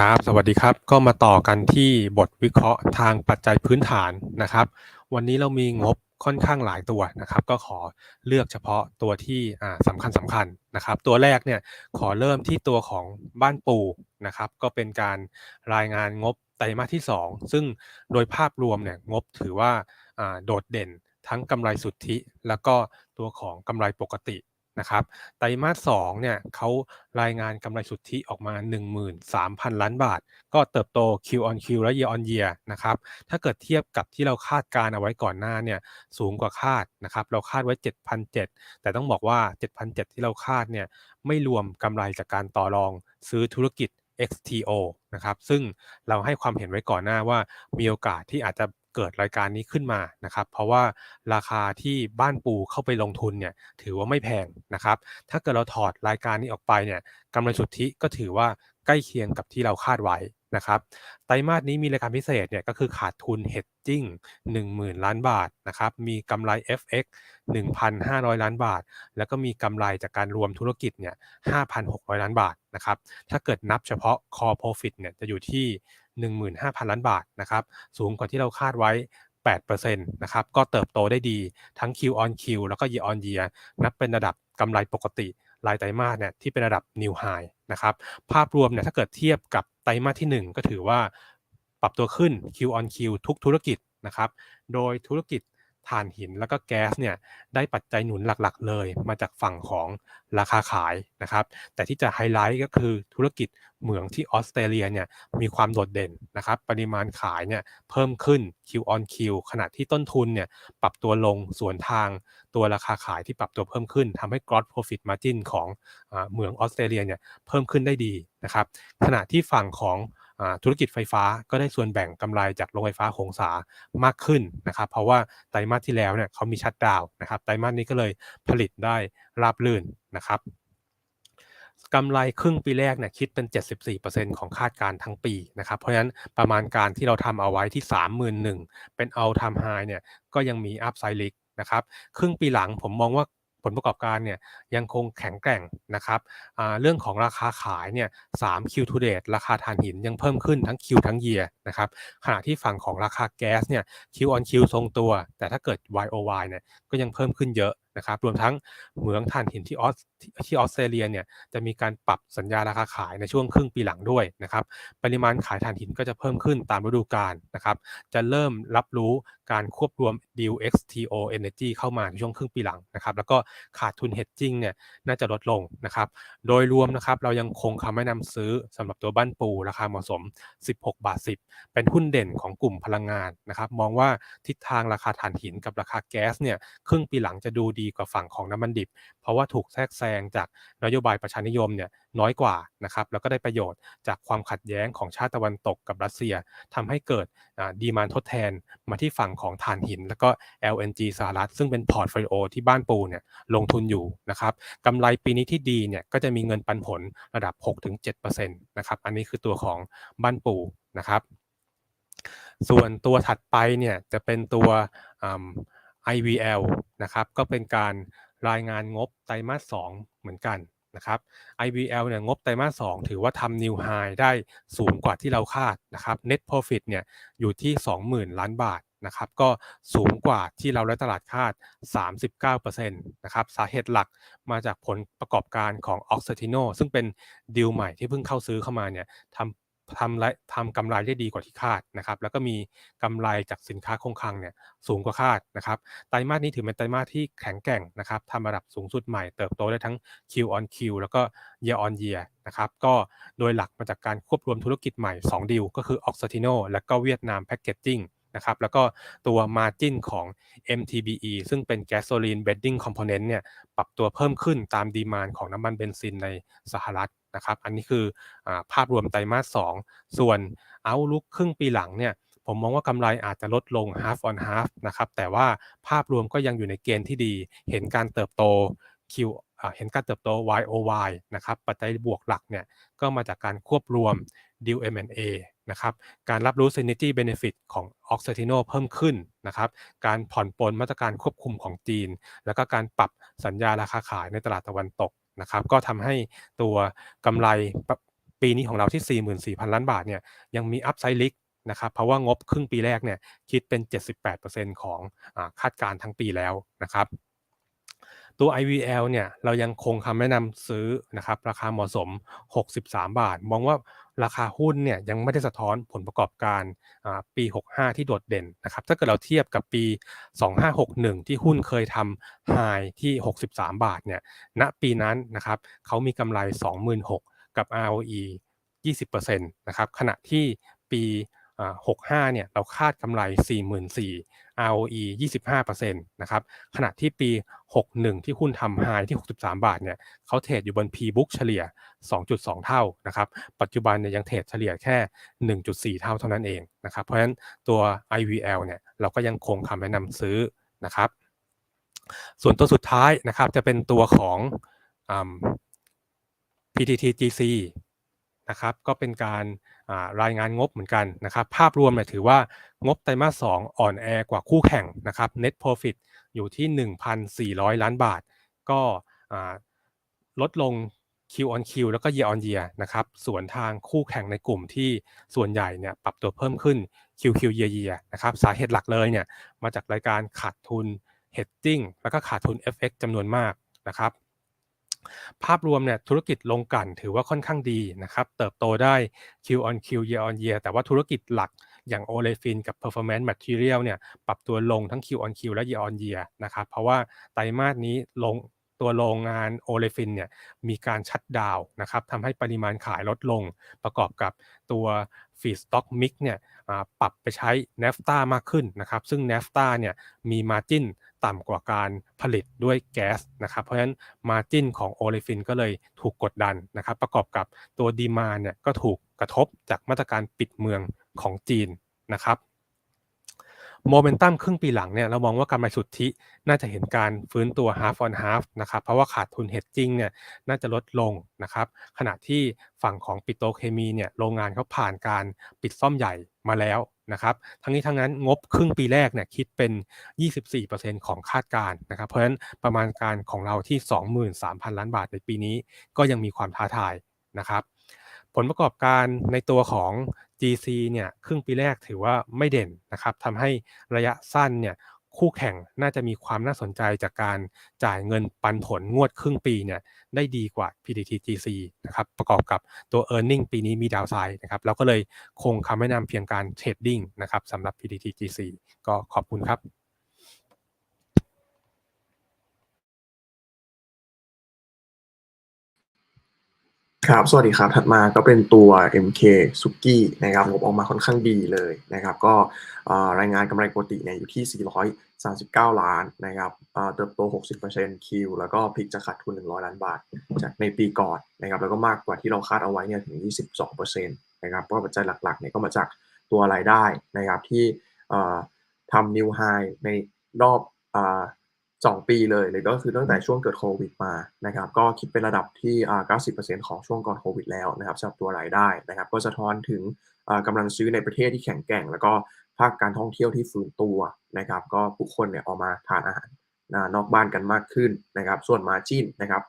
ครับ สวัสดีครับ ก็มาต่อกันที่บทวิเคราะห์ทางปัจจัยพื้นฐานนะครับ วันนี้เรามีงบค่อนข้างหลายตัวนะครับ ก็ขอเลือกเฉพาะตัวที่สำคัญสำคัญนะครับ ตัวแรกเนี่ยขอเริ่มที่ตัวของบ้านปูนะครับ ก็เป็นการรายงานงบไตรมาสที่ 2 ซึ่งโดยภาพรวมเนี่ยงบถือว่าโดดเด่นทั้งกำไรสุทธิ แล้วก็ตัวของกำไรปกติ นะครับไตรมาส2เนี่ยเขารายงานกำไรสุทธิออกมา 13,000 ล้านบาท ก็เติบโต Q on Q และ Year on Year นะครับถ้าเกิดเทียบกับที่เราคาดการเอาไว้ก่อนหน้าเนี่ยสูงกว่าคาดนะครับเราคาดไว้ 7,700 แต่ต้องบอกว่า 7,700 ที่เราคาดเนี่ยไม่รวมกำไรจากการต่อรองซื้อธุรกิจ XTO นะครับซึ่งเราให้ความเห็นไว้ก่อนหน้าว่ามีโอกาสที่อาจจะ เกิดรายการนี้ขึ้นมานะครับ เพราะว่าราคาที่บ้านปูเข้าไปลงทุนเนี่ยถือว่าไม่แพงนะครับ ถ้าเกิดเราถอดรายการนี้ออกไปเนี่ยกำไรสุทธิก็ถือว่าใกล้เคียงกับที่เราคาดไว้นะครับไตรมาสนี้มีรายการพิเศษเนี่ยก็คือขาดทุน hedging 10,000 ล้านบาทนะครับมีกำไร FX 1,500 ล้านบาท แล้วก็มีกำไรจากการรวมธุรกิจเนี่ย5,600 ล้านบาทนะครับถ้าเกิดนับเฉพาะ core profit เนี่ยจะอยู่ที่ 15,000 ล้านบาทนะครับสูงกว่าที่เราคาดไว้ 8%นะครับก็เติบโตได้ดีทั้ง Q on Q แล้วก็ Year on Year นับเป็นระดับกำไรปกติรายไตรมาสเนี่ยที่เป็นระดับ New High นะครับภาพรวมเนี่ยถ้าเกิดเทียบกับไตรมาสที่ 1 ก็ถือว่าปรับตัวขึ้น Q on Q ทุกธุรกิจนะครับโดยธุรกิจ ถ่านหินแล้วก็แก๊สเนี่ยได้ปัจจัยหนุนหลักๆ เลย มาจากฝั่งของราคาขายนะครับ แต่ที่จะไฮไลท์ก็คือธุรกิจเหมืองที่ออสเตรเลียเนี่ยมีความโดดเด่นนะครับ ปริมาณขายเนี่ยเพิ่มขึ้น Q on Q ขณะที่ต้นทุนเนี่ยปรับตัวลงส่วนทางตัวราคาขายที่ปรับตัวเพิ่มขึ้นทำให้ gross profit margin ของเหมืองออสเตรเลียเนี่ยเพิ่มขึ้นได้ดีนะครับ ขณะที่ฝั่งของ ธุรกิจไฟฟ้าก็ได้ส่วนแบ่งกำไรจากโรงไฟฟ้าหงสามากขึ้นนะครับ เพราะว่าไตรมาสที่แล้วเนี่ยเขามีชัดดาวนะครับไตรมาสนี้ก็เลยผลิตได้ราบรื่นนะครับกำไรครึ่งปีแรกเนี่ยคิดเป็น 74%ของคาดการทั้งปีนะครับ เพราะฉะนั้นประมาณการที่เราทำเอาไว้ที่ 31,000 เป็น all time high เนี่ยก็ยังมี upside risk นะครับ ครึ่งปีหลังผมมองว่า ผลประกอบการเนี่ยยังคงแข็งแกร่งนะครับเรื่องของราคาขายเนี่ยสามคิวทูเดทราคาถ่านหินยังเพิ่มขึ้นทั้งคิวทั้งเยียนะครับขณะที่ฝั่งของราคาแก๊สเนี่ยคิวออนคิวทรงตัว แต่ถ้าเกิด Y o Y เนี่ยก็ยังเพิ่มขึ้นเยอะนะครับรวมทั้งเหมืองถ่านหินที่ออสที่ออสเตรเลียเนี่ยจะมีการปรับสัญญาราคาขายในช่วงครึ่งปีหลังด้วยนะครับปริมาณขายถ่านหินก็จะเพิ่มขึ้นตามฤดูกาลนะครับจะเริ่มรับรู้การควบรวม Deal XTO Energy เข้ามาในช่วงครึ่งปีหลังนะครับแล้วก็ขาดทุน hedging เนี่ยน่าจะลดลงนะครับโดยรวมนะครับเรายังคงคำแนะนำซื้อสำหรับตัวบ้านปูราคาเหมาะสม 16 บาท 10 เป็นหุ้นเด่นของกลุ่มพลังงานนะครับมองว่าทิศทางราคาถ่านหินกับราคาแก๊สเนี่ยครึ่งปีหลังจะดูดีกว่าฝั่งของน้ำมันดิบ เพราะว่าถูกแทรกแซงจากนโยบายประชานิยมเนี่ยน้อยกว่านะครับแล้วก็ได้ประโยชน์จากความขัดแย้งของชาติตะวันตกกับรัสเซียทำให้เกิดดีมานทดแทนมาที่ฝั่งของถ่านหิน แล้วก็ LNG สหรัฐซึ่งเป็นพอร์ตโฟลิโอที่บ้านปูเนี่ยลงทุนอยู่นะครับกำไรปีนี้ที่ดีเนี่ยก็จะมีเงินปันผลระดับ 6-7%นะครับอันนี้คือตัวของบ้านปูนะครับส่วนตัวถัดไปเนี่ยจะเป็นตัว IVL นะครับก็เป็นการรายงานงบไตรมาส 2 เหมือนกันนะครับ IVL เนี่ยงบไตรมาส 2 ถือว่าทำ new high ได้สูงกว่าที่เราคาดนะครับ net profit เนี่ยอยู่ที่ 20,000 ล้านบาทนะครับก็สูงกว่าที่เราและตลาดคาด 39%นะครับสาเหตุหลักมาจากผลประกอบการของ Oxiteno ซึ่งเป็นดีลใหม่ที่เพิ่งเข้าซื้อเข้ามาเนี่ยทำ ทำไรทำกำไรได้ดีกว่าที่คาดนะครับ แล้วก็มีกำไรจากสินค้าคงคลังเนี่ยสูงกว่าคาดนะครับ ไตรมาสนี้ถือเป็นไตรมาสที่แข็งแกร่งนะครับทำระดับสูงสุดใหม่เติบโตได้ทั้ง Q on Q แล้วก็ Year on Year นะครับ ก็โดยหลักมาจากการควบรวมธุรกิจใหม่ 2 ดีลก็คือ Oxiteno และก็เวียดนามแพคเกจจิ้ง นะครับแล้วก็ตัว Margin ของ MTBE ซึ่งเป็น Gasoline Blending Component เนี่ยปรับตัวเพิ่มขึ้นตามดีมานของน้ำมันเบนซินในสหรัฐนะครับอันนี้คืออภาพรวมไตรมาส 2 ส่วนเอาลุกครึ่งปีหลังเนี่ยผมมองว่ากำไรอาจจะลดลง half on half นะครับแต่ว่าภาพรวมก็ยังอยู่ในเกณฑ์ที่ดี เห็นการเติบโต Q เห็นการเติบโต YOY นะครับปัจจัยบวกหลักเนี่ยก็มาจากการควบรวม Deal M&A นะครับการรับรู้ Synergy Benefit ของ Oxiteno เพิ่มขึ้นนะครับการผ่อนปลนมาตรการควบคุมของจีน แล้วก็การปรับสัญญาราคาขายในตลาดตะวันตกนะครับก็ทำให้ตัวกำไรปีนี้ของเราที่ 44,000 ล้านบาทเนี่ยยังมี Upside Risk นะครับเพราะว่างบครึ่งปีแรกเนี่ยคิดเป็น 78%ของอคาดการณ์ทั้งปีแล้วนะครับ ตัว IVL เนี่ยเรายังคงคำแนะนำซื้อนะครับราคาเหมาะสม 63 บาท มองว่าราคาหุ้นเนี่ยยังไม่ได้สะท้อนผลประกอบการปี 65 ที่โดดเด่นนะครับถ้าเกิดเราเทียบกับปี 2561 ที่หุ้นเคยทำไฮที่ 63 บาทเนี่ยณปีนั้นนะครับเขามีกำไร 26,000กับ ROE 20%นะครับขณะที่ปี 65 เนี่ยเราคาดกำไร 44,000 ROE 25%นะครับขณะที่ปี 61 ที่หุ้นทำไฮที่ 63 บาทเนี่ยเขาเทรดอยู่บน P-book เฉลี่ย 2.2 เท่านะครับปัจจุบันเนี่ยยังเทรดเฉลี่ยแค่ 1.4 เท่าเท่านั้นเองนะครับเพราะฉะนั้นตัว IVL เนี่ยเราก็ยังคงคำแนะนำซื้อนะครับ ส่วนตัวสุดท้ายนะครับจะเป็นตัวของ PTTGC นะครับก็เป็นการ รายงานงบเหมือนกันนะครับ ภาพรวมเนี่ยถือว่างบไตรมาส 2 อ่อนแอกว่าคู่แข่งนะครับ Net Profit อยู่ที่ 1,400 ล้านบาท ก็ลดลง Q on Q แล้วก็ Year on Year นะครับส่วนทางคู่แข่งในกลุ่มที่ส่วนใหญ่เนี่ยปรับตัวเพิ่มขึ้น QQ Year Year นะครับสาเหตุหลักเลยเนี่ยมาจากรายการขาดทุน Hedging แล้วก็ขาดทุน FX จำนวนมากนะครับ ภาพรวมเนี่ยธุรกิจลงกันถือว่าค่อนข้างดีนะครับ เติบโตได้ Q on Q year on year แต่ว่าธุรกิจหลักอย่าง Olefin กับ Performance Material เนี่ยปรับตัวลงทั้ง Q on Q และ year on year นะครับ เพราะว่าไตรมาสนี้ลงตัวโรงงาน Olefin เนี่ยมีการชัดดาวนะครับทำให้ปริมาณขายลดลงประกอบกับตัว Feedstock Mix เนี่ยปรับไปใช้ NAFTA มากขึ้นนะครับ ซึ่ง NAFTA เนี่ยมี Margin ต่ำกว่าการผลิตด้วยแก๊สนะครับ เพราะฉะนั้นมาจิ้นของโอเลฟินก็เลยถูกกดดันนะครับ ประกอบกับตัวดีมาเนี่ยก็ถูกกระทบจากมาตรการปิดเมืองของจีนนะครับโมเมนตัมครึ่งปีหลังเนี่ยเรามองว่ากำไรสุทธิน่าจะเห็นการฟื้นตัว half on half นะครับเพราะว่าขาดทุน hedging เนี่ยน่าจะลดลงนะครับขณะที่ฝั่งของปิโตเคมีเนี่ยโรงงานเขาผ่านการปิดซ่อมใหญ่มาแล้ว นะครับ ทั้งนี้ทั้งนั้นงบครึ่งปีแรกเนี่ยคิดเป็น 24%ของคาดการนะครับ เพราะฉะนั้นประมาณการของเราที่ 23,000 ล้านบาทในปีนี้ ก็ยังมีความท้าทายนะครับ ผลประกอบการในตัวของ GC เนี่ยครึ่งปีแรกถือว่าไม่เด่นนะครับทำให้ระยะสั้นเนี่ย คู่แข่งน่าจะมีความน่าสนใจจากการจ่ายเงินปันผลงวดครึ่งปีเนี่ยได้ดีกว่า PTTGC นะครับประกอบกับตัว e a r n i n g ปีนี้มีดาวไซด์นะครับเราก็เลยคงคำแนะนำเพียงการเทรดดิ้งนะครับสำหรับ PTTGC ก็ขอบคุณครับ ครับ สวัสดีครับ ถัดมาก็เป็นตัว MK ซุกี้นะครับงบออกมาค่อนข้างดีเลยนะครับ ก็รายงานกำไรปกติเนี่ยอยู่ที่ 439 ล้านนะครับเติบโต 60%คิว แล้วก็พลิกจะขาดทุน 100 ล้านบาท จากในปีก่อนนะครับ แล้วก็มากกว่าที่เราคาดเอาไว้เนี่ยถึง 22%นะครับ ก็ปัจจัยหลักๆเนี่ยก็มาจากตัวรายได้นะครับที่ทำนิวไฮในรอบ สองปีเลยเลยก็คือตั้งแต่ช่วงเกิดโควิดมานะครับก็คิดเป็นระดับที่อ่า90%ของช่วงก่อนโควิดแล้วนะครับสำหรับตัวรายได้นะครับ ก็สะท้อนถึงกำลังซื้อในประเทศที่แข็งแกร่ง แล้วก็ภาคการท่องเที่ยวที่ฟื้นตัวนะครับ ก็ผู้คนเนี่ยออกมาทานอาหารนอกบ้านกันมากขึ้นนะครับ ส่วนมาจินนะครับ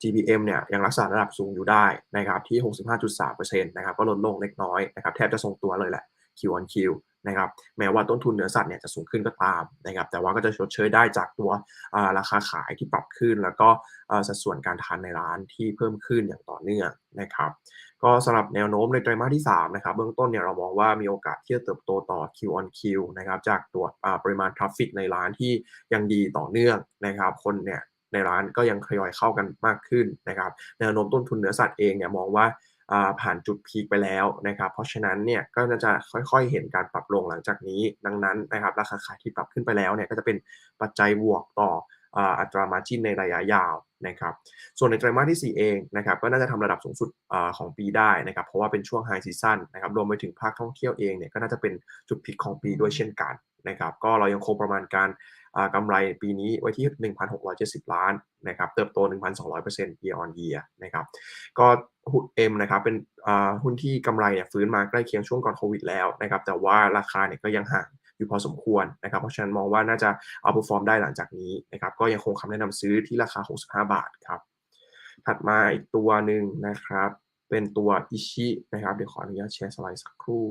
GPM เนี่ยยังรักษาระดับสูงอยู่ได้นะครับที่ 65.3%นะครับก็ลดลงเล็กน้อยนะครับแทบจะทรงตัวเลยแหละ Q on Q นะครับแม้ว่าต้นทุนเนื้อสัตว์เนี่ยจะสูงขึ้นก็ตามนะครับแต่ว่าก็จะชดเชยได้จากตัวราคาขายที่ปรับขึ้น แล้วก็สัดส่วนการทานในร้านที่เพิ่มขึ้นอย่างต่อเนื่องนะครับก็สำหรับแนวโน้มในไตรมาสที่3นะครับเบื้องต้นเนี่ยเรามองว่ามีโอกาสที่จะเติบโตต่อ Q on Q นะครับจากตัวปริมาณทราฟฟิกในร้านที่ยังดีต่อเนื่องนะครับคนเนี่ยในร้านก็ยังทยอยเข้ากันมากขึ้นนะครับแนวโน้มต้นทุนเนื้อสัตว์เองเนี่ยมองว่า ผ่านจุดพีคไปแล้วนะครับ เพราะฉะนั้นเนี่ยก็จะค่อยๆเห็นการปรับลงหลังจากนี้ ดังนั้นนะครับราคาขายที่ปรับขึ้นไปแล้วเนี่ยก็จะเป็นปัจจัยบวกต่ออัตรามาจินในระยะยาวนะครับส่วนในไตรมาสที่ 4 เองนะครับก็น่าจะทำระดับสูงสุดอของปีได้นะครับเพราะว่าเป็นช่วงไฮซีซันนะครับรวมไปถึงภาคท่องเที่ยวเองเนี่ยก็น่าจะเป็นจุดพีคของปีด้วยเช่นกันนะครับก็เรายังคงประมาณการ กำไรปีนี้ไว้ที่ 1,670 ล้านนะครับเติบโต 1,200% year on year นะครับก็หุ้นเอ็มนะครับเป็นหุ้นที่กำไรเนี่ยฟื้นมาใกล้เคียงช่วงก่อนโควิดแล้วนะครับแต่ว่าราคาเนี่ยก็ยังห่างอยู่พอสมควรนะครับ เพราะฉะนั้นมองว่าน่าจะเอาพอฟอร์มได้หลังจากนี้นะครับก็ยังคงคำแนะนำซื้อที่ราคา 65 บาทครับถัดมาอีกตัวหนึ่งนะครับ เป็นตัวอิชินะครับ เดี๋ยวขออนุญาตแชร์สไลด์สักครู่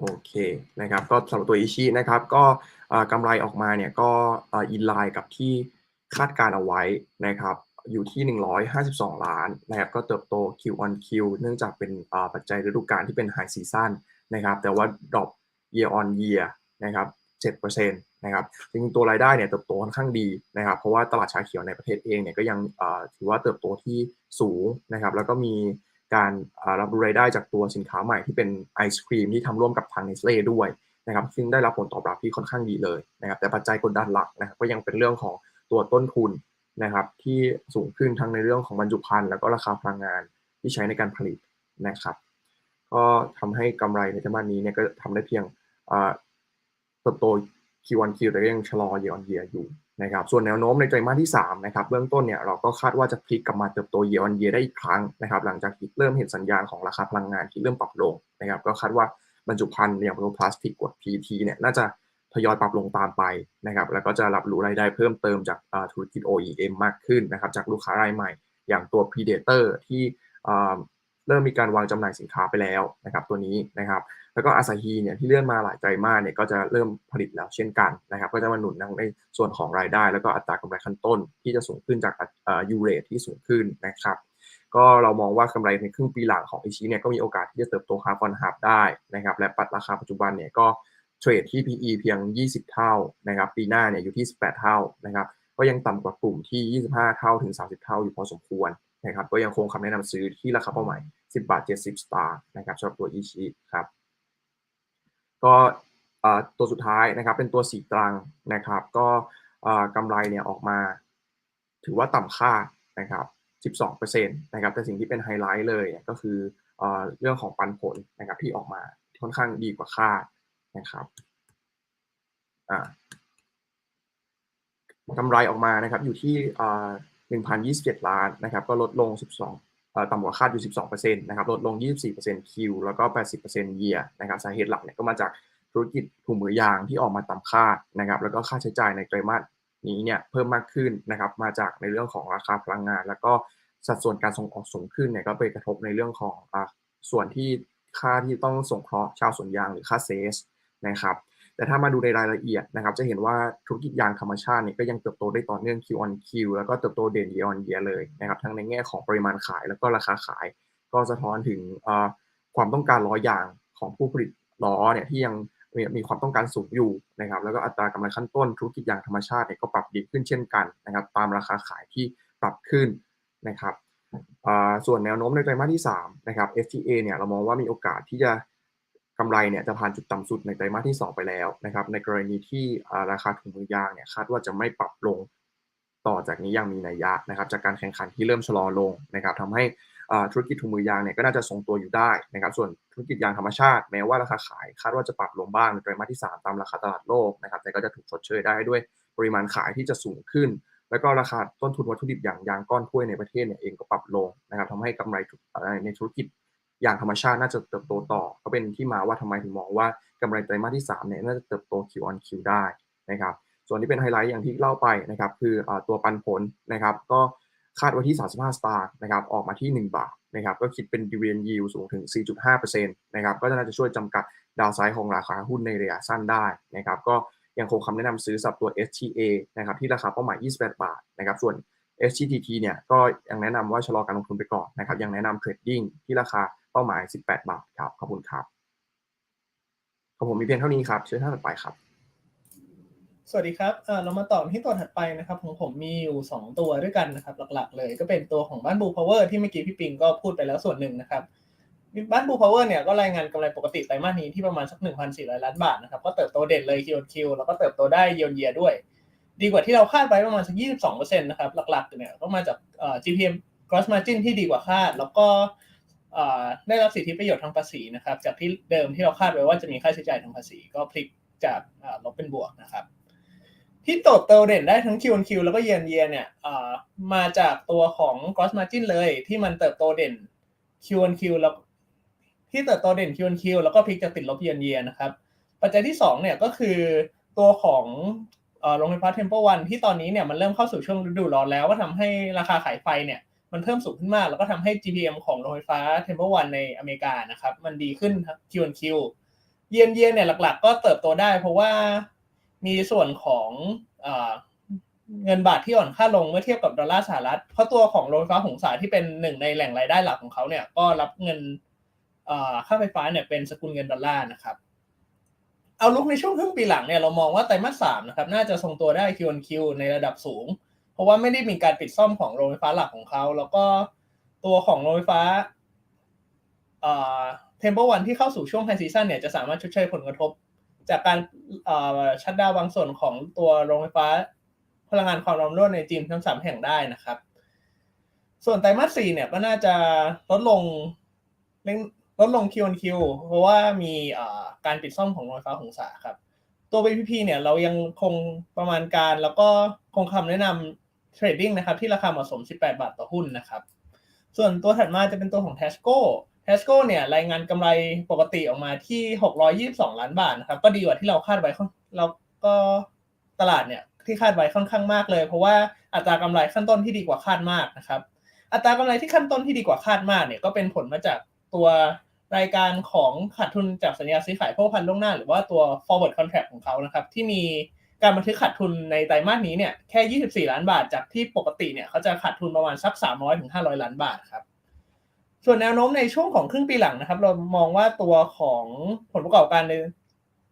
โอเคนะครับก็สำหรับตัวอิชินะครับก็กำไรออกมาเนี่ยก็อินไลน์กับที่คาดการเอาไว้นะครับอยู่ที่ 152 ล้านนะครับก็เติบโต Q on Q เนื่องจากเป็นปัจจัยฤดูกาลที่เป็น High Season นะครับแต่ว่า drop year on year นะครับ7%นะครับจริงๆตัวรายได้เนี่ยเติบโตค่อนข้างดีนะครับ เพราะว่าตลาดชาเขียวในประเทศเองเนี่ยก็ยังถือว่าเติบโตที่สูงนะครับ แล้วก็มี การรับรายได้จากตัวสินค้าใหม่ที่เป็นไอศครีมที่ทำร่วมกับทางเนสเล่ด้วยนะครับซึ่งได้รับผลตอบรับที่ค่อนข้างดีเลยนะครับแต่ปัจจัยกดดันหลักนะครับก็ยังเป็นเรื่องของตัวต้นทุนนะครับที่สูงขึ้นทั้งในเรื่องของบรรจุภัณฑ์แล้วก็ราคาพลังงานที่ใช้ในการผลิตนะครับก็ทำให้กำไรในไตรมาสนี้เนี่ยก็ทำได้เพียงอ่าเติบโต Q1Q แต่ก็ยังชะลอ year on year อยู่ นะครับส่วนแนวโน้มในไตรมาสที่3นะครับเบื้องต้นเนี่ยเราก็คาดว่าจะพลิกกลับมาเติบโต year on year ได้อีกครั้งนะครับหลังจากที่เริ่มเห็นสัญญาณของราคาพลังงานที่เริ่มปรับลงนะครับก็คาดว่าบรรจุภัณฑ์อย่างพลาสติกกด PET เนี่ยน่าจะทยอยปรับลงตามไปนะครับแล้วก็จะรับรู้รายได้เพิ่มเติมจากธุรกิจ OEM มากขึ้นนะครับจากลูกค้ารายใหม่ อย่างตัว Predator ที่เริ่มมีการวางจำหน่ายสินค้าไปแล้วนะครับตัวนี้นะครับ แล้วก็อาซาฮีเนี่ยที่เลื่อนมาหลายไตรมาสเนี่ยก็จะเริ่มผลิตแล้วเช่นกันนะครับก็จะมาหนุนในส่วนของรายได้ แล้วก็อัตรากำไรขั้นต้นที่จะสูงขึ้นจากยูเรทที่สูงขึ้นนะครับก็เรามองว่ากำไรในครึ่งปีหลังของอิชิเนี่ยก็มีโอกาสที่จะเติบโตฮาฟอนฮาฟได้นะครับและปัดราคาปัจจุบันเนี่ยก็เทรดที่ PE เพียง 20 เท่านะครับปีหน้าเนี่ยอยู่ที่ 18 เท่านะครับก็ยังต่ำกว่ากลุ่มที่ 25 เท่าถึง 30 เท่าอยู่พอสมควรนะครับก็ยังคงคำแนะนำซื้อที่ราคาเป้าหมาย 10 บาท 70 สตางค์นะครับสำหรับตัวอิชิครับ ก็ตัวสุดท้ายนะครับเป็นตัวสีตรังนะครับ ก็กำไรเนี่ยออกมา ถือว่าต่ำค่านะครับ 12%นะครับ แต่สิ่งที่เป็นไฮไลท์เลยก็คือเรื่องของปันผลนะครับที่ออกมาค่อนข้างดีกว่าคาดนะครับกำไรออกมานะครับอยู่ที่1,027 ล้านนะครับ ก็ลดลง 12 ต่ำกว่าคาดอยู่ 12%นะครับลดลง 24% Q แล้วก็ 80% Year นะครับสาเหตุหลักเนี่ยก็มาจากธุรกิจถุงมือยางที่ออกมาต่ำคาดนะครับแล้วก็ค่าใช้จ่ายในไตรมาสนี้เนี่ยเพิ่มมากขึ้นนะครับมาจากในเรื่องของราคาพลังงาน แล้วก็สัดส่วนการส่งออกสูงขึ้นเนี่ยก็ไปกระทบในเรื่องของอส่วนที่ค่าที่ต้องส่งเคราะห์ชาวสวนยางหรือค่าเซสนะครับ แต่ถ้ามาดูในรายละเอียดนะครับจะเห็นว่าธุรกิจยางธรรมชาติเนี่ยก็ยังเติบโตได้ต่อเนื่อง Q on Q แล้วก็เติบโตเด่น year on year เลยนะครับทั้งในแง่ของปริมาณขายแล้วก็ราคาขาย ก็สะท้อนถึงความต้องการล้อยางของผู้ผลิตล้อเนี่ยที่ยังมีความต้องการสูงอยู่นะครับแล้วก็อัตรากำไรขั้นต้นธุรกิจยางธรรมชาติเนี่ยก็ปรับดีขึ้นเช่นกันนะครับตามราคาขายที่ปรับขึ้นนะครับส่วนแนวโน้มในไตรมาสที่3นะครับ FTA เนี่ยเรามองว่ามีโอกาสที่จะ กำไรเนี่ยจะผ่านจุดต่ำสุดในไตรมาสที่ 2 ไปแล้วนะครับในกรณีที่ราคาถุงมือยางเนี่ยคาดว่าจะไม่ปรับลงต่อจากนี้ยังมีนัยยะนะครับจากการแข่งขันที่เริ่มชะลอลงนะครับทำให้ธุรกิจถุงมือยางเนี่ยก็น่าจะทรงตัวอยู่ได้นะครับส่วนธุรกิจยางธรรมชาติแม้ว่าราคาขายคาดว่าจะปรับลงบ้างในไตรมาสที่ 3 ตามราคาตลาดโลกนะครับแต่ก็จะถูกชดเชยได้ด้วยปริมาณขายที่จะสูงขึ้น แล้วก็ราคาต้นทุนวัตถุดิบอย่างยางก้อนถ้วยในประเทศเนี่ยเองก็ปรับลงนะครับทำให้กำไรในธุรกิจ อย่างธรรมชาติน่าจะเติบโตต่อ ก็เป็นที่มาว่าทำไมถึงมองว่ากำไรไตรมาสที่3เนี่ยน่าจะเติบโต Q on Q ได้นะครับส่วนที่เป็นไฮไลท์อย่างที่เล่าไปนะครับคือตัวปันผลนะครับก็คาดไว้ที่ 35 สตางค์นะครับออกมาที่ 1 บาทนะครับก็คิดเป็น dividend yield สูงถึง 4.5%นะครับก็น่าจะช่วยจำกัดดาวไซด์ของราคาหุ้นในระยะสั้นได้นะครับก็ยังคงคำแนะนำซื้อสับตัว STA นะครับที่ราคาเป้าหมาย 28 บาทนะครับส่วน SGTT เนี่ยก็ยังแนะนำว่าชะลอการลงทุนไปก่อนนะครับ ยังแนะนำเทรดดิ้งที่ราคาเป้าหมาย 18 บาทครับ ขอบคุณครับ ของผมมีเพียงเท่านี้ครับ เชิญท่านต่อไปครับ สวัสดีครับเรามาต่อที่ตัวถัดไปนะครับของผมมีอยู่ 2 ตัวด้วยกันนะครับ หลักๆ เลยก็เป็นตัวของบ้านบูพาวเวอร์ที่เมื่อกี้พี่ปิงก็พูดไปแล้วส่วนหนึ่งนะครับบ้านบูพาวเวอร์เนี่ยก็รายงานกำไรปกติไตรมาสนี้ที่ประมาณสัก 1,400 ล้านบาทนะครับ ก็เติบโตเด่นเลยคิวคิวแล้วก็เติบโตได้เยียเยียด้วย ดีกว่าที่เราคาดไว้ประมาณสัก22%นะครับ หลักๆเนี่ยก็มาจาก GPM gross margin ที่ดีกว่าคาด แล้วก็ได้รับสิทธิประโยชน์ทางภาษีนะครับ จากที่เดิมที่เราคาดไว้ว่าจะมีค่าใช้จ่ายทางภาษีก็พลิกจากลบเป็นบวกนะครับ ที่โตโตเด่นได้ทั้ง Q&Q แล้วก็ Year on Year เนี่ยมาจากตัวของ gross margin เลยที่มันเติบโตเด่น Q&Q แล้วที่เติบโตเด่น Q&Q แล้วก็พลิกจากติดลบ Year on Year นะครับ ปัจจัยที่2เนี่ยก็คือตัวของ โรงไฟฟ้าเทมเ e ลวันที่ตอนนี้เนี่ยมันเริ่มเข้าสู่ช่วงฤดูร้อนแล้วก็ทำให้ราคาขายไฟเนี่ยมันเพิ่มสูงขึ้นมากแล้วก็ทำให้ GPM ของโรงไฟฟ้าเทมเ e ลวันในอเมริกานะครับมันดีขึ้น Q1Q เยนเยนเนี่ยหลักๆ ก็เติบโตได้ เพราะว่ามีส่วนของเงินบาทที่อ่อนค่าลงเมื่อเทียบกับดอลลาร์สหรัฐ เพราะตัวของโรงไฟฟ้าหงสาที่เป็นหนึ่งในแหล่งรายได้หลักของเขาเนี่ยก็รับเงินค่าไฟฟ้าเนี่ยเป็นสกุลเงินดอลลาร์นะครับ เอาลุกในช่วงครึ่งปีหลังเนี่ยเรามองว่าไตรมาสสามนะครับน่าจะทรงตัวได้ Q1Q ในระดับสูง เพราะว่าไม่ได้มีการปิดซ่อมของโรงไฟฟ้าหลักของเขา แล้วก็ตัวของโรงไฟฟ้าเอ่อเทมเ e ลวันที่เข้าสู่ช่วงไฮซีซันเนี่ยจะสามารถชดเชยผลกระทบ จากการเอ่อชัดดาวบางส่วนของตัวโรงไฟฟ้า พลังงานความร้อนรั่วในจีนทั้งสามแห่งได้นะครับ ส่วนไตรมาสสี่เนี่ยก็น่าจะลดลงเล็ก ลดลง Q&Q เพราะว่ามีการปิดซ่อมของรงไฟฟ้าหงสาครับ ตัว BPP เนี่ยเรายังคงประมาณการแล้วก็คงคำแนะนำเทรดดิ้งนะครับที่ราคาเหมาะสม 18 บาทต่อหุ้นนะครับ ส่วนตัวถัดมาจะเป็นตัวของ Tesco Tesco เนี่ยรายงานกำไรปกติออกมาที่ 622 ล้านบาทนะครับก็ดีกว่าที่เราคาดไว้ค่อนแล้วก็ตลาดเนี่ยที่คาดไว้ค่อนข้างมากเลย เพราะว่าอัตรากำไรขั้นต้นที่ดีกว่าคาดมากนะครับอัตรากำไรที่ขั้นต้นที่ดีกว่าคาดมากเนี่ยก็เป็นผลมาจาก ตัวรายการของขาดทุนจากสัญญาซื้อขายโภคภัณฑ์ล่วงหน้า หรือว่าตัว forward contract ของเขานะครับ ที่มีการบันทึกขาดทุนในไตรมาสนี้เนี่ยแค่ 24 ล้านบาท จากที่ปกติเนี่ยเขาจะขาดทุนประมาณสัก 300ถึง500 ล้านบาทครับ ส่วนแนวโน้มในช่วงของครึ่งปีหลังนะครับ เรามองว่าตัวของผลประกอบการใน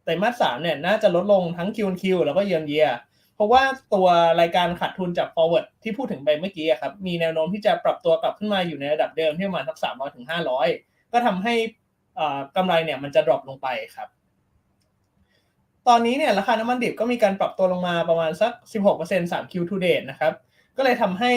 ไตรมาสสามเนี่ยน่าจะลดลงทั้ง Q1Q แล้วก็ Year on Year เพราะว่าตัวรายการขาดทุนจาก forward ที่พูดถึงไปเมื่อกี้ครับมีแนวโน้มที่จะปรับตัวกลับขึ้นมาอยู่ในระดับเดิมที่ประมาณสัก300ถึง500 ก็ทำให้อ่ากำไรเนี่ยมันจะดรอปลงไปครับ ตอนนี้เนี่ยราคาน้ำมันดิบก็มีการปรับตัวลงมาประมาณสัก 16% 3 Q to date นะครับ ก็เลยทำให้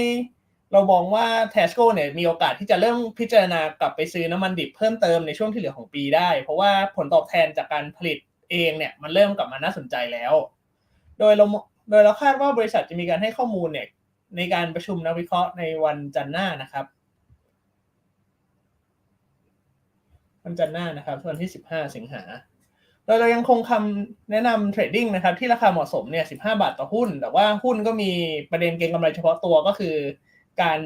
เรามองว่า Tesco เนี่ยมีโอกาสที่จะเริ่มพิจารณากลับไปซื้อน้ำมันดิบเพิ่มเติมในช่วงที่เหลือของปีได้ เพราะว่าผลตอบแทนจากการผลิตเองเนี่ยมันเริ่มกลับมาน่าสนใจแล้ว โดยเราโดยเราคาดว่าบริษัทจะมีการให้ข้อมูลเนี่ยในการประชุมนักวิเคราะห์ในวันจันทร์หน้านะครับ วันจันทร์หน้านะครับวันที่ 15 สิงหาโดยเรายังคงคำแนะนำเทรดดิ้งนะครับ ที่ราคาเหมาะสมเนี่ย 15 บาทต่อหุ้น แต่ว่าหุ้นก็มีประเด็นเก็งกำไรเฉพาะตัวก็คือ การ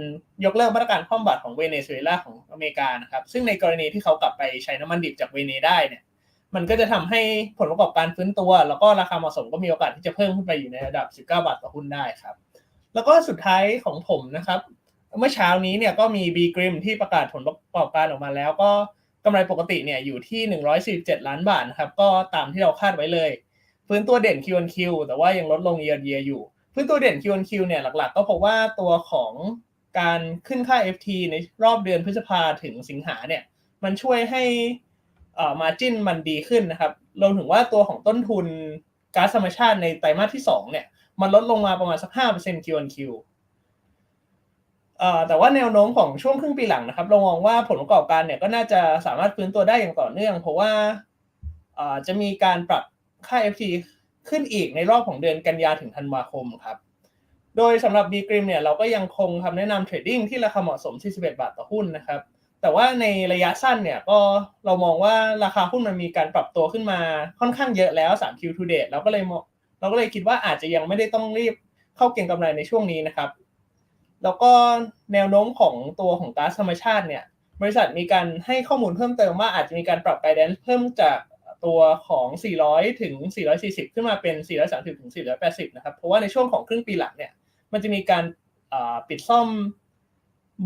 ยกเลิกมาตรการคว่ำบาตรของเวเนซุเอลาของอเมริกานะครับ ซึ่งในกรณีที่เขากลับไปใช้น้ำมันดิบจากเวเนได้เนี่ยมันก็จะทำให้ผลประกอบการฟื้นตัว แล้วก็ราคาเหมาะสมก็มีโอกาสที่จะเพิ่มขึ้นไปอยู่ในระดับ 19 บาทต่อหุ้นได้ครับ แล้วก็สุดท้ายของผมนะครับ เมื่อเช้านี้เนี่ยก็มี B Grim ที่ประกาศผลประกอบการออกมาแล้วก็ำไรปกติเนี่ยอยู่ที่ 147 ล้านบาทนะครับก็ตามที่เราคาดไว้เลยฟื้นตัวเด่น Q1Q แต่ว่ายังลดลง year on year อยู่ฟื้นตัวเด่น Q1Q เนี่ยหลักๆ ก็พราะว่าตัวของการขึ้นค่า FT ในรอบเดือนพฤษภาถึงสิงหาเนี่ยมันช่วยให้อ่อ margin มันดีขึ้นนะครับรวมถึงว่าตัวของต้นทุนก๊าซธรรมชาติในไตรมาสที่2เนี่ยมันลดลงมาประมาณสัก5% Q1Q เแต่ว่าแนวโน้มของช่วงครึ่งปีหลังนะครับ เรามองว่าผลประกอบการเนี่ยก็น่าจะสามารถฟื้นตัวได้อย่างต่อเนื่อง เพราะว่าจะมีการปรับค่า FT ขึ้นอีกในรอบของเดือนกันยาถึงธันวาคมครับ โดยสำหรับ B g r i m เนี่ยเราก็ยังคงคำแนะนำเทรดดิ้งที่ราคาเหมาะสม 41 บาทต่อหุ้นนะครับ แต่ว่าในระยะสั้นเนี่ยก็เรามองว่าราคาหุ้นมันมีการปรับตัวขึ้นมาค่อนข้างเยอะแล้ว 3Q to date เราก็เลยเราก็เลยคิดว่าอาจจะยังไม่ได้ต้องรีบเข้าเก็งกำไรในช่วงนี้นะครับ แล้วก็แนวโน้มของตัวของก๊าซธรรมชาติเนี่ย บริษัทมีการให้ข้อมูลเพิ่มเติมว่าอาจจะมีการปรับไกด์แดนเพิ่มจากตัวของ 400 ถึง 440 ขึ้นมาเป็น 430 ถึง 480 นะครับ เพราะว่าในช่วงของครึ่งปีหลังเนี่ย มันจะมีการปิดซ่อม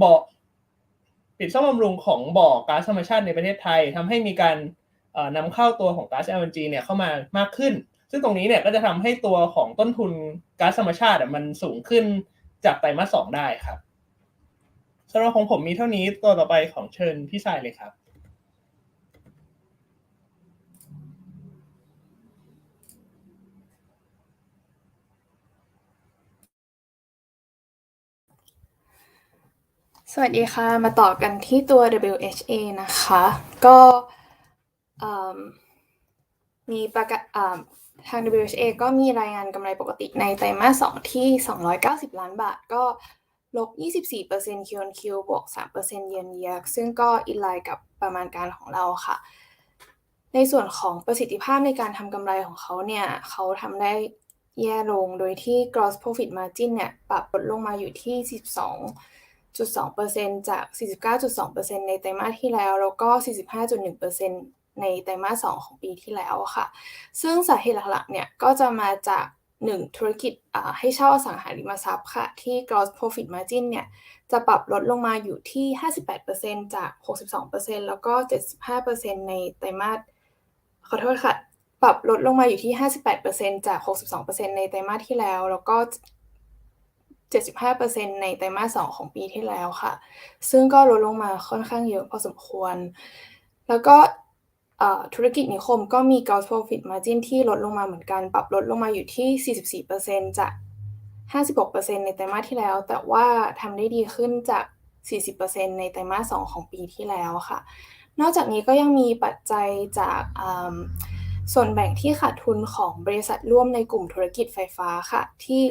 บ่อปิดซ่อมบำรุงของบ่อก๊าซธรรมชาติในประเทศไทยทำให้มีการนำเข้าตัวของก๊าซ LNG เนี่ยเข้ามามากขึ้น ซึ่งตรงนี้เนี่ยก็จะทำให้ตัวของต้นทุนก๊าซธรรมชาติมันสูงขึ้น จากไตรมาสสองได้ครับสำหรับของผมมีเท่านี้ตัวต่อไปของเชิญพี่สายเลยครับ สวัสดีค่ะ มาต่อกันที่ตัว WHA นะคะ ก็ มีประกาศทาง WHA ก็มีรายงานกำไรปกติในไตรมาส2ที่ 290 ล้านบาท ก็ลบ 24% Q-on-Q บวก3% Year on Year ซึ่งก็อินไลน์กับประมาณการของเราค่ะ ในส่วนของประสิทธิภาพในการทำกำไรของเขาเนี่ย เขาทำได้แย่ลงโดยที่ gross profit margin เนี่ย ปรับลดลงมาอยู่ที่42.2%จาก 49.2%ในไตรมาสที่แล้ว แล้วก็ 45.1% ในไตรมาส2ของปีที่แล้วค่ะ ซึ่งสาเหตุหลักๆเนี่ยก็จะมาจาก 1 ธุรกิจให้เช่าอสังหาริมทรัพย์ค่ะ ที่ gross profit margin เนี่ย จะปรับลดลงมาอยู่ที่ 58%จาก 62%แล้วก็ 75%ในไตรมาสขอโทษค่ะ ปรับลดลงมาอยู่ที่ 58%จาก 62%ในไตรมาสที่แล้ว แล้วก็ 75%ในไตรมาส2ของปีที่แล้วค่ะ ซึ่งก็ลดลงมาค่อนข้างเยอะพอสมควร แล้วก็ ธุรกิจนิคมก็มี gross profit margin ที่ลดลงมาเหมือนกัน ปรับลดลงมาอยู่ที่ 44%จาก 56%ในไตรมาสที่แล้ว แต่ว่าทำได้ดีขึ้นจาก 40%ในไตรมาส 2 ของปีที่แล้วค่ะ นอกจากนี้ก็ยังมีปัจจัยจากส่วนแบ่งที่ขาดทุนของบริษัทร่วมในกลุ่มธุรกิจไฟฟ้าค่ะ ที่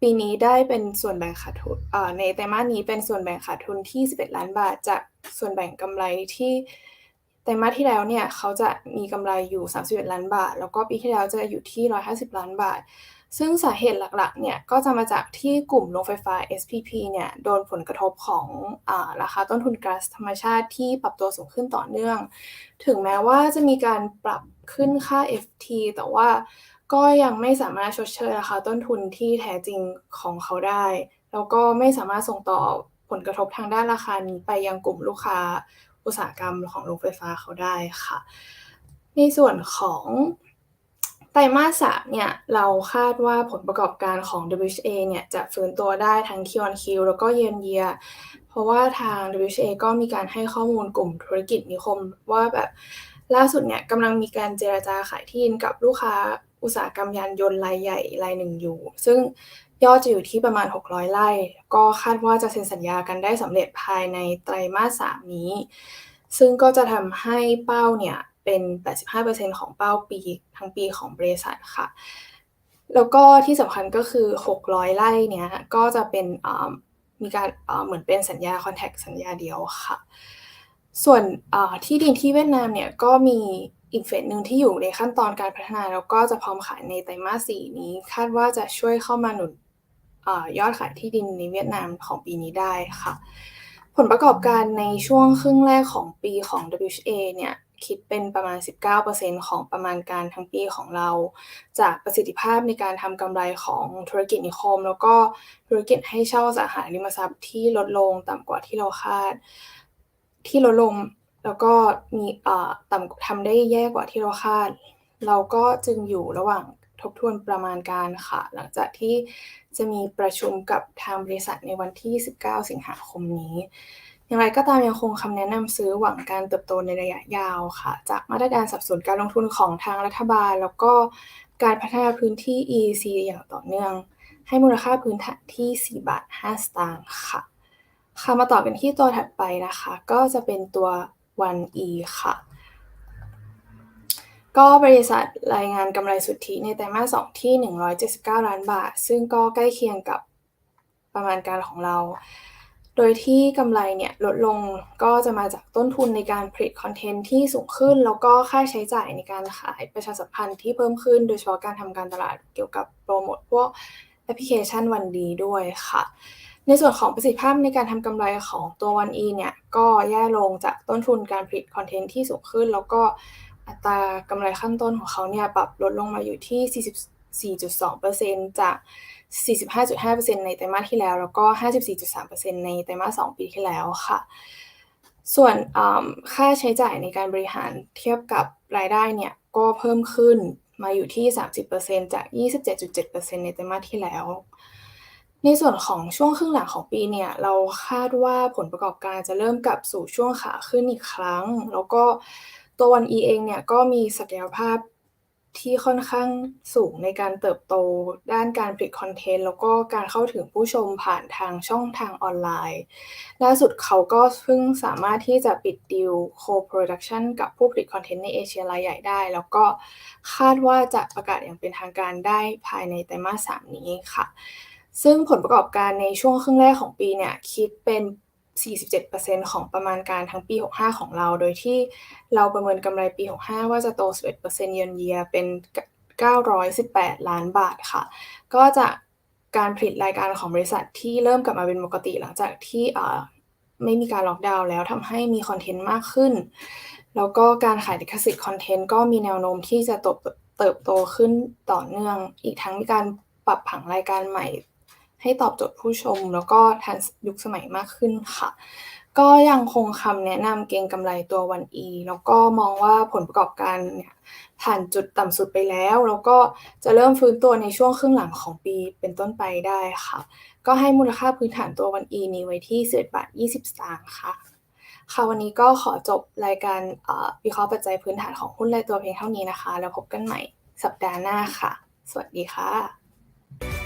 ปีนี้ได้เป็นส่วนแบ่งขาดทุนในไตรมาสนี้เป็นส่วนแบ่งขาดทุนที่ 11 ล้านบาท จากส่วนแบ่งกำไรที่ ไตรมาสที่แล้วเนี่ยเขาจะมีกำไรอยู่ 31 ล้านบาท แล้วก็ปีที่แล้วจะอยู่ที่ 150 ล้านบาท ซึ่งสาเหตุหลักๆ เนี่ยก็จะมาจากที่กลุ่มโรงไฟฟ้า SPP เนี่ยโดนผลกระทบของอราคาต้นทุนก๊าซธรรมชาติที่ปรับตัวสูงขึ้นต่อเนื่อง ถึงแม้ว่าจะมีการปรับขึ้นค่า FT แต่ว่าก็ยังไม่สามารถชดเชยราคาต้นทุนที่แท้จริงของเขาได้ แล้วก็ไม่สามารถส่งต่อผลกระทบทางด้านราคานี้ไปยังกลุ่มลูกค้า อุตสาหกรรมของโรงไฟฟ้าเขาได้ค่ะ ในส่วนของไตรมาส3เนี่ยเราคาดว่าผลประกอบการของ WHA เนี่ยจะฟื้นตัวได้ทั้ง Q-on-Q แล้วก็ Year on Year เพราะว่าทาง WHA ก็มีการให้ข้อมูลกลุ่มธุรกิจนิคมว่าแบบล่าสุดเนี่ยกำลังมีการเจรจาขายที่ดินกับลูกค้าอุตสาหกรรมยานยนต์รายใหญ่รายหนึ่งอยู่ ซึ่ง ยอดจะอยู่ที่ประมาณ 600 ไร่ ก็คาดว่าจะเซ็นสัญญากันได้สำเร็จภายในไตรมาส 3 นี้ ซึ่งก็จะทำให้เป้าเนี่ยเป็น 85%ของเป้าปีทั้งปีของบริษัทค่ะ แล้วก็ที่สำคัญก็คือ 600 ไร่เนี้ยก็จะเป็นมีการเหมือนเป็นสัญญาคอนแทคสัญญาเดียวค่ะ ส่วนที่ดินที่เวียดนามเนี่ยก็มีอีกเฟสหนึ่งที่อยู่ในขั้นตอนการพัฒนา แล้วก็จะพร้อมขายในไตรมาส4นี้ คาดว่าจะช่วยเข้ามาหนุน อยอดขายที่ดินในเวียดนามของปีนี้ได้ค่ะ ผลประกอบการในช่วงครึ่งแรกของปีของ WHA เนี่ยคิดเป็นประมาณ 19%ของประมาณการทั้งปีของเรา จากประสิทธิภาพในการทำกำไรของธุรกิจนิคม แล้วก็ธุรกิจให้เช่าสังหาริมทรัพย์ที่ลดลงต่ำกว่าที่เราคาด ที่ลดลงแล้วก็มีต่ำทำได้แย่กว่าที่เราคาด เราก็จึงอยู่ระหว่าง ทบทวนประมาณการค่ะ หลังจากที่จะมีประชุมกับทางบริษัทในวันที่ 19 สิงหาคมนี้ อย่างไรก็ตามยังคงคำแนะนำซื้อหวังการเติบโตในระยะยาวค่ะ จากมาตรการสนับสนุนการลงทุนของทางรัฐบาล แล้วก็การพัฒนาพื้นที่ EEC อย่างต่อเนื่อง ให้มูลค่าพื้นฐานที่ 4 บาท 5 สตางค์ค่ะค่ะมาต่อกันที่ตัวถัดไปนะคะ ก็จะเป็นตัว 1E ค่ะ ก็บริษัทรายงานกำไรสุทธิในไตรมาส2ที่ 179 ล้านบาท ซึ่งก็ใกล้เคียงกับประมาณการของเรา โดยที่กำไรเนี่ยลดลงก็จะมาจากต้นทุนในการผลิตคอนเทนต์ที่สูงขึ้น แล้วก็ค่าใช้จ่ายในการขายประชาสัมพันธ์ที่เพิ่มขึ้น โดยเฉพาะการทำการตลาดเกี่ยวกับโปรโมทพวกแอปพลิเคชันวันดีด้วยค่ะ ในส่วนของประสิทธิภาพในการทำกำไรของตัว 1E เนี่ยก็แย่ลงจากต้นทุนการผลิตคอนเทนต์ที่สูงขึ้น แล้วก็ อัตรากำไรขั้นต้นของเขาเนี่ยปรับลดลงมาอยู่ที่ 44.2%จาก 45.5%ในไตรมาสที่แล้ว แล้วก็ 54.3%ในไตรมาส2ปีที่แล้วค่ะ ส่วนค่าใช้จ่ายในการบริหารเทียบกับรายได้เนี่ยก็เพิ่มขึ้นมาอยู่ที่ 30%จาก 27.7%ในไตรมาสที่แล้ว ในส่วนของช่วงครึ่งหลังของปีเนี่ยเราคาดว่าผลประกอบการจะเริ่มกลับสู่ช่วงขาขึ้นอีกครั้ง แล้วก็ ตัว 1E เองเนี่ยก็มีศักยภาพที่ค่อนข้างสูงในการเติบโตด้านการผลิตคอนเทนต์แล้วก็การเข้าถึงผู้ชมผ่านทางช่องทางออนไลน์ ล่าสุดเขาก็เพิ่งสามารถที่จะปิดดีล co-production กับผู้ผลิตคอนเทนต์ในเอเชียรายใหญ่ได้ แล้วก็คาดว่าจะประกาศอย่างเป็นทางการได้ภายในไตรมาส3นี้ค่ะ ซึ่งผลประกอบการในช่วงครึ่งแรกของปีเนี่ยคิดเป็น 47%ของประมาณการทั้งปี 65 ของเรา โดยที่เราประเมินกำไรปี 65 ว่าจะโต 11% year on year เป็น 918 ล้านบาทค่ะ ก็จากการผลิตรายการของบริษัทที่เริ่มกลับมาเป็นปกติหลังจากที่ไม่มีการล็อกดาวน์แล้วทำให้มีคอนเทนต์มากขึ้น แล้วก็การขายลิขสิทธิ์คอนเทนต์ก็มีแนวโน้มที่จะเติบเติบโตขึ้นต่อเนื่อง อีกทั้งมีการปรับผังรายการใหม่ ให้ตอบโจทย์ผู้ชม แล้วก็ทันยุคสมัยมากขึ้นค่ะ ก็ยังคงคำแนะนำเก็งกำไรตัว 1E แล้วก็มองว่าผลประกอบการเนี่ยผ่านจุดต่ำสุดไปแล้ว แล้วก็จะเริ่มฟื้นตัวในช่วงครึ่งหลังของปีเป็นต้นไปได้ค่ะ ก็ให้มูลค่าพื้นฐานตัว 1E นี้ไว้ที่11บาท20สตางค์ค่ะค่ะวันนี้ก็ขอจบรายการวิเคราะห์ปัจจัยพื้นฐานของหุ้นรายตัวเพียงเท่านี้นะคะ แล้วพบกันใหม่สัปดาห์หน้าค่ะ สวัสดีค่ะ